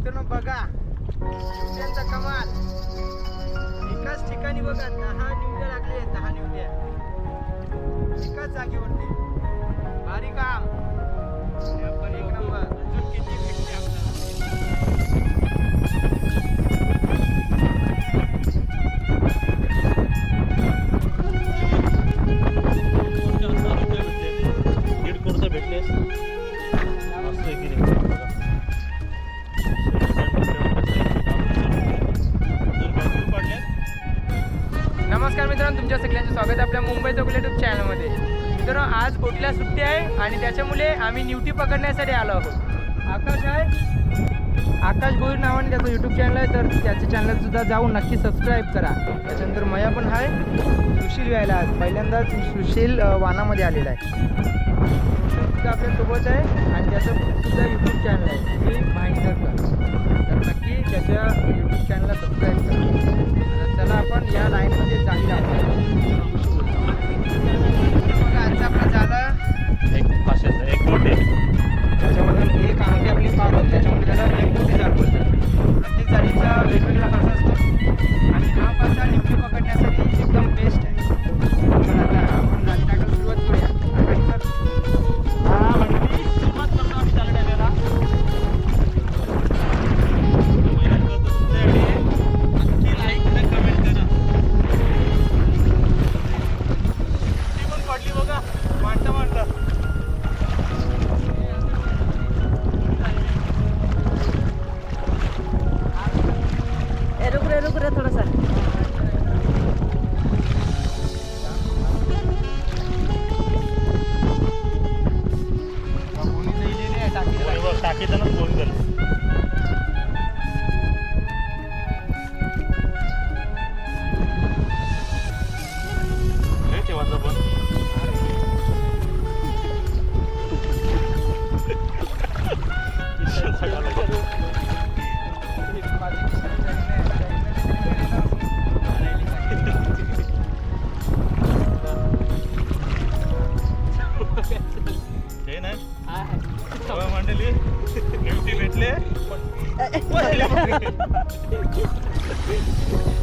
मित्रांनो बघा. निवट्यांचा कमाल. एकाच ठिकाणी बघा दहा निवट्या लागले आहेत दहा निवट्या एकाच जागेवरती. भारी काम आपण एक नंबर. अजून किती भेटते आपल्याला? दीड स्वागत आहे आपल्या मुंबई चौकले युट्यूब चॅनलमध्ये मित्रांनो आज कुठल्या सुट्टी आहे आणि त्याच्यामुळे आम्ही न्यूटी पकडण्यासाठी आलो आहोत. आकाश आहे. आकाश भोईर नावाने त्याचं यूट्यूब चॅनल आहे तर त्याच्या चॅनलसुद्धा जाऊन नक्की सबस्क्राईब करा. त्याच्यानंतर मया पण आहे. सुशील यायला आज. पहिल्यांदाच सुशील वानामध्ये आलेला आहे. सुशील सुद्धा आपल्यासोबत आहे आणि त्याचं सुद्धा यूट्यूब चॅनल आहे. सुनील माहिती तर नक्की त्याच्या यूट्यूब चॅनलला सबस्क्राईब करा. चला आपण या लाईनमध्ये जाऊया. बघा आजचं आपलं झालं एक पाचशेचं एक एक अंगठी आपली पार होते त्याच्यामध्ये त्याला एक मोठी बोलतात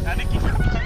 आणि किती आपला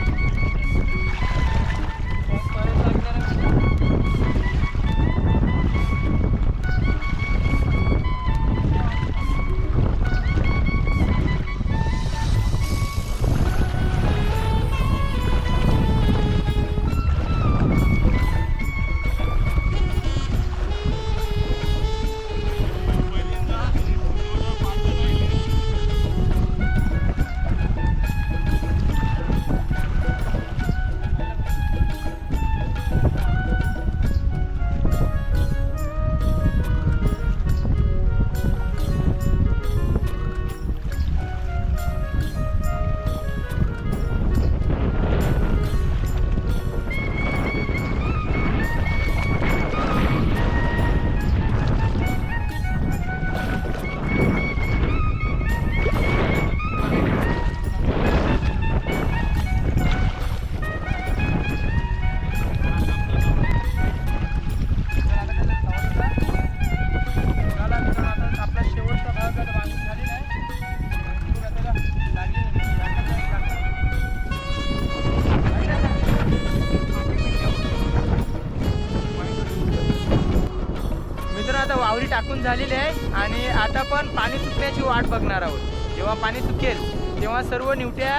टाकून झालेली आहे. आणि आता पण पाणी सुकण्याची वाट बघणार आहोत. जेव्हा पाणी सुकेल तेव्हा सर्व निवट्या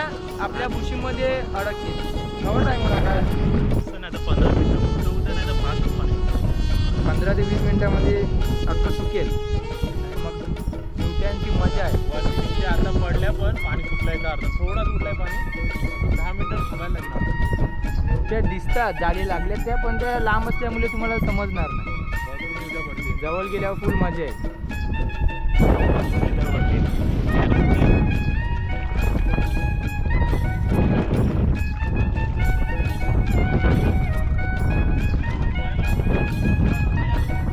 आपल्या भुशीमध्ये अडकतील. असं नाही तर पंधरा मिनिटं पंधरा ते वीस मिनिटामध्ये अख्खं सुकेल. मग निवट्यांची मजा आहे. आता पडल्या पण पाणी सुटलंय का अर्धा? थोडा सुटलंय पाणी. दहा मिनिटं थांबायला लागणार. त्या दिसतात जाळी लागल्या त्या पण त्या लांब असल्यामुळे तुम्हाला समजणार नाही. जवळ गेल्यावर फुल मजा आहे Thank you.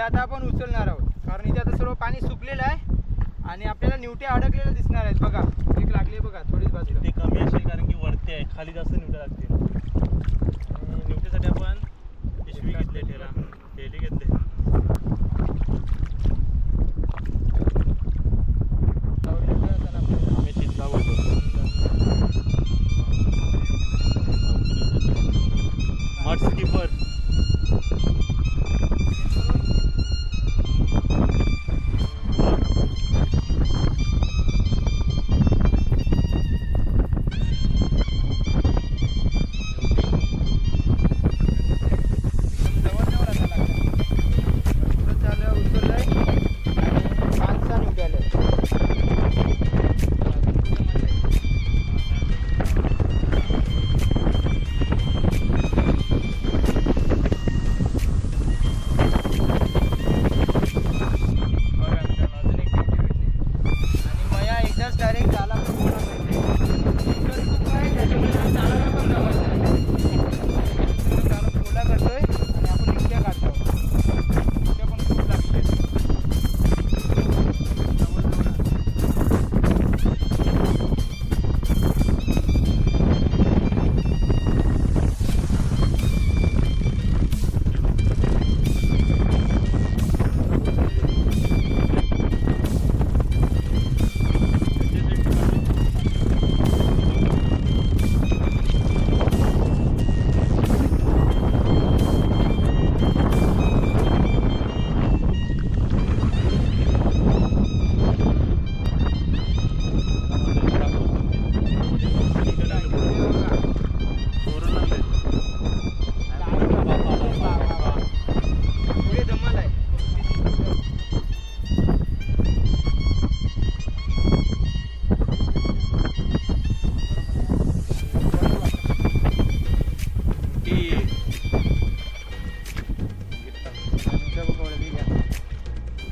आता आपण उचलणार आहोत. कारण इथे आता सर्व पाणी सुकलेलं आहे आणि आपल्याला निवट्या अडकलेल्या दिसणार आहेत. बघा एक लागली बघा थोडीच बाजू कमी असेल कारण की वरती आहे. खाली जास्त निवट्या लागतील.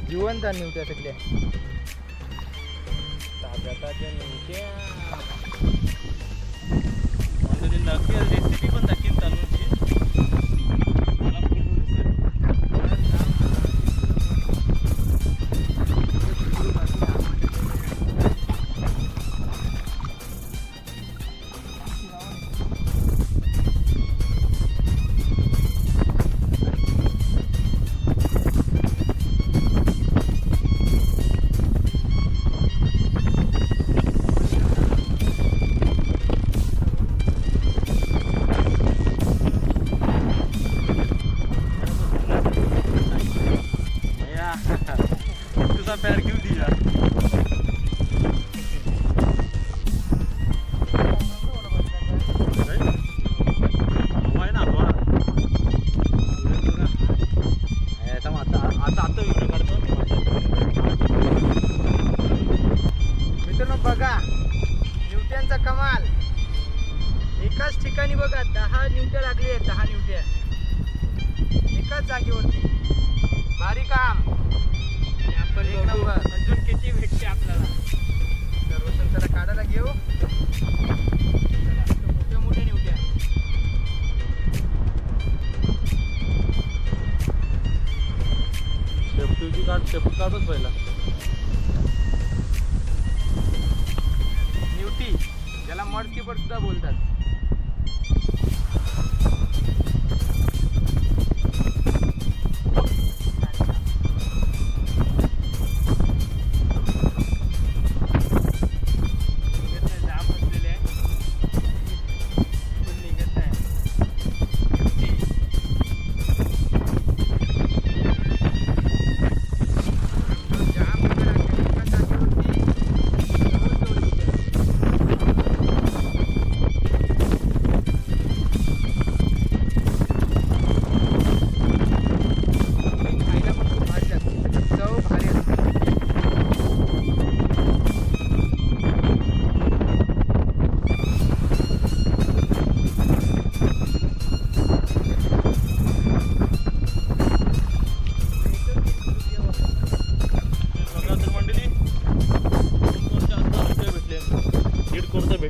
जिवंत आणि निवट्या सगळ्या. ताज्या ताज्या निवट्या नक्की पण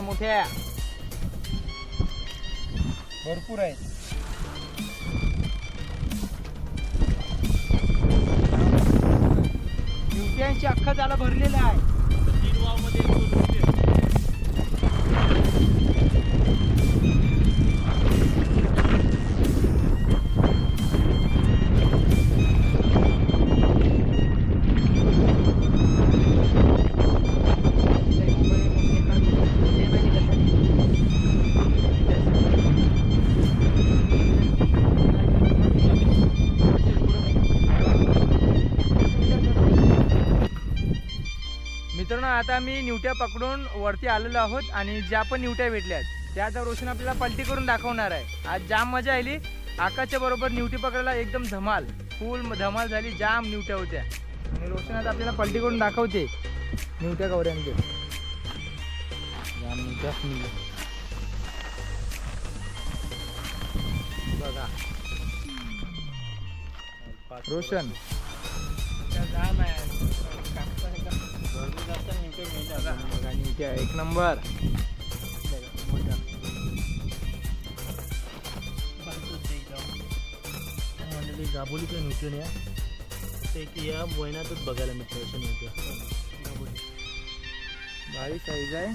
मोठ्या मोठ्या. भरपूर आहेत. दिवट्यांची अख्खा जाला भरलेला आहे. मित्रांनो आता आम्ही निवट्या पकडून वरती आलेलो आहोत आणि ज्या पण निवट्या भेटल्यात त्या आता रोशन आपल्याला पलटी करून दाखवणार आहे. आज जाम मजा आली. आकाशच्या बरोबर निवटी पकडायला एकदम धमाल फुल धमाल झाली जाम निवट्या होत्या. आणि रोशन आता आपल्याला पलटी करून दाखवते. निवट्या गौऱ्यांचे. बघा. रोशन. जाम आहे. एक नंबर. मंडळी दाबोलीच्या न्यूट्रियन या ते की या महिन्यातच बघायला मिळतं अशा न्यूट्रिया भारी साईज आहे.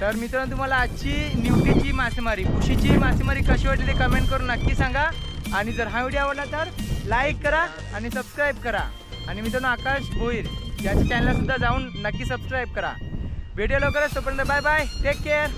तर मित्रांनो तुम्हाला आजची निवडीची मासेमारी उशीची मासेमारी कशी वाटली ते कमेंट करून नक्की सांगा. आणि जर हा व्हिडिओ आवडला तर लाईक करा आणि सबस्क्राईब करा. आणि मित्रांनो आकाश भोईर याच्या चॅनलसुद्धा जाऊन नक्की सबस्क्राईब करा. व्हिडिओ लवकरच. तोपर्यंत बाय बाय टेक केअर